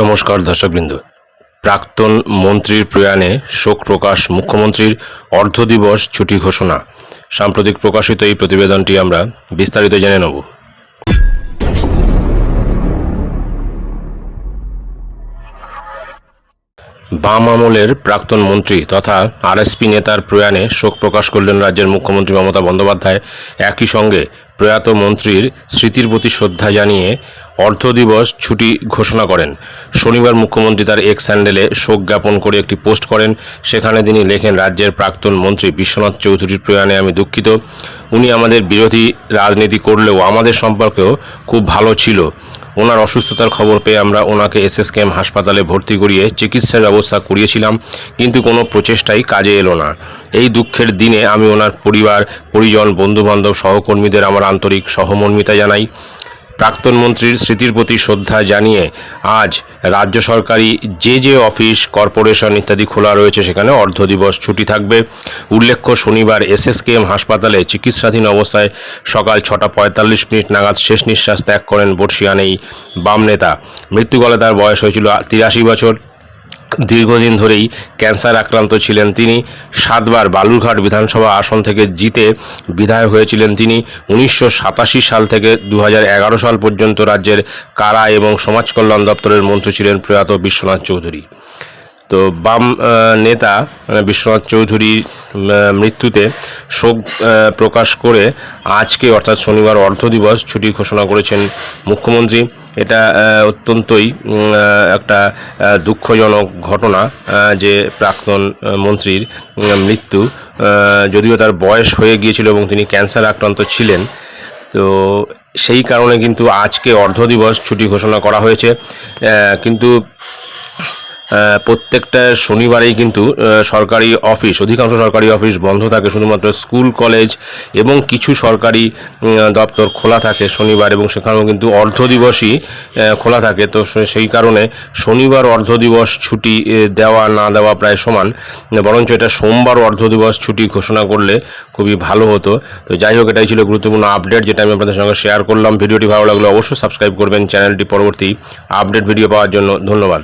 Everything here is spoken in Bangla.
নমস্কার দর্শকবৃন্দ। প্রাক্তন মন্ত্রীর প্রয়াণে শোক প্রকাশ মুখ্যমন্ত্রীর অর্ধ দিবস ছুটি ঘোষণা। সাম্প্রতিক প্রকাশিত এই প্রতিবেদনটি আমরা বিস্তারিত জেনে নেব। বাম আমলের প্রাক্তন মন্ত্রী তথা আরএসপি নেতার প্রয়াণে শোক প্রকাশ করলেন রাজ্যের মুখ্যমন্ত্রী মমতা বন্দ্যোপাধ্যায়। একই সঙ্গে প্রয়াত মন্ত্রীর স্মৃতির প্রতি শ্রদ্ধা জানিয়ে অর্ধ দিবস ছুটি ঘোষণা করেন। শনিবার মুখ্যমন্ত্রী তার এক্স স্যান্ডেলে শোক জ্ঞাপন করে একটি পোস্ট করেন। সেখানে তিনি লেখেন, রাজ্যের প্রাক্তন মন্ত্রী বিশ্বনাথ চৌধুরীর প্রয়াণে আমি দুঃখিত। উনি আমাদের বিরোধী রাজনীতি করলেও আমাদের সম্পর্কেও খুব ভালো ছিল। ওনার অসুস্থতার খবর পেয়ে আমরা ওনাকে এসএসকেএম হাসপাতালে ভর্তি করিয়ে চিকিৎসার ব্যবস্থা করিয়েছিলাম, কিন্তু কোনো প্রচেষ্টাই কাজে এলো না। এই দুঃখের দিনে আমি ওনার পরিবার, পরিজন, বন্ধুবান্ধব, সহকর্মীদের আমার আন্তরিক সহমর্মিতা জানাই। প্রাক্তন মন্ত্রীর স্মৃতির প্রতি শ্রদ্ধা জানিয়ে আজ রাজ্য সরকারি যে যে অফিস, কর্পোরেশন ইত্যাদি খোলা রয়েছে, সেখানে অর্ধ দিবস ছুটি থাকবে। উল্লেখ্য, শনিবার এসএসকেএম হাসপাতালে চিকিৎসাধীন অবস্থায় সকাল ছটা পঁয়তাল্লিশ মিনিট নাগাদ শেষ নিঃশ্বাস ত্যাগ করেন বর্ষিয়ান এই বাম নেতা। মৃত্যুকালে তার বয়স হয়েছিল তিরাশি বছর। দীর্ঘদিন ধরেই ক্যান্সার আক্রান্ত ছিলেন তিনি। সাতবার বালুরঘাট বিধানসভা আসন থেকে জিতে বিধায়ক হয়েছিলেন তিনি। উনিশশো সাতাশি সাল থেকে দু হাজার এগারো সাল পর্যন্ত রাজ্যের কারা এবং সমাজ কল্যাণ দপ্তরের মন্ত্রী ছিলেন প্রয়াত বিশ্বনাথ চৌধুরী। তো বাম নেতা মানে বিশ্বনাথ চৌধুরীর মৃত্যুতে শোক প্রকাশ করে আজকে, অর্থাৎ শনিবার অর্ধ দিবস ছুটি ঘোষণা করেছেন মুখ্যমন্ত্রী। এটা অত্যন্তই একটা দুঃখজনক ঘটনা যে প্রাক্তন মন্ত্রীর মৃত্যু যদিও তার বয়স হয়ে গিয়েছিল এবং তিনি ক্যান্সার আক্রান্ত ছিলেন। তো সেই কারণে কিন্তু আজকে অর্ধ দিবস ছুটি ঘোষণা করা হয়েছে। কিন্তু প্রত্যেকটা শনিবারেই কিন্তু সরকারি অফিস, অধিকাংশ সরকারি অফিস বন্ধ থাকে। শুধুমাত্র স্কুল, কলেজ এবং কিছু সরকারি দপ্তর খোলা থাকে শনিবার এবং সেখানেও কিন্তু অর্ধ দিবসই খোলা থাকে। তো সেই কারণে শনিবার অর্ধ দিবস ছুটি দেওয়া, না দেওয়া প্রায় সমান। বরঞ্চ এটা সোমবার অর্ধ দিবস ছুটি ঘোষণা করলে খুবই ভালো হতো। তো যাই হোক, এটাই ছিল গুরুত্বপূর্ণ আপডেট যেটা আমি আপনাদের সঙ্গে শেয়ার করলাম। ভিডিওটি ভালো লাগলে অবশ্যই সাবস্ক্রাইব করবেন। চ্যানেলটি পরবর্তী আপডেট ভিডিও পাওয়ার জন্য ধন্যবাদ।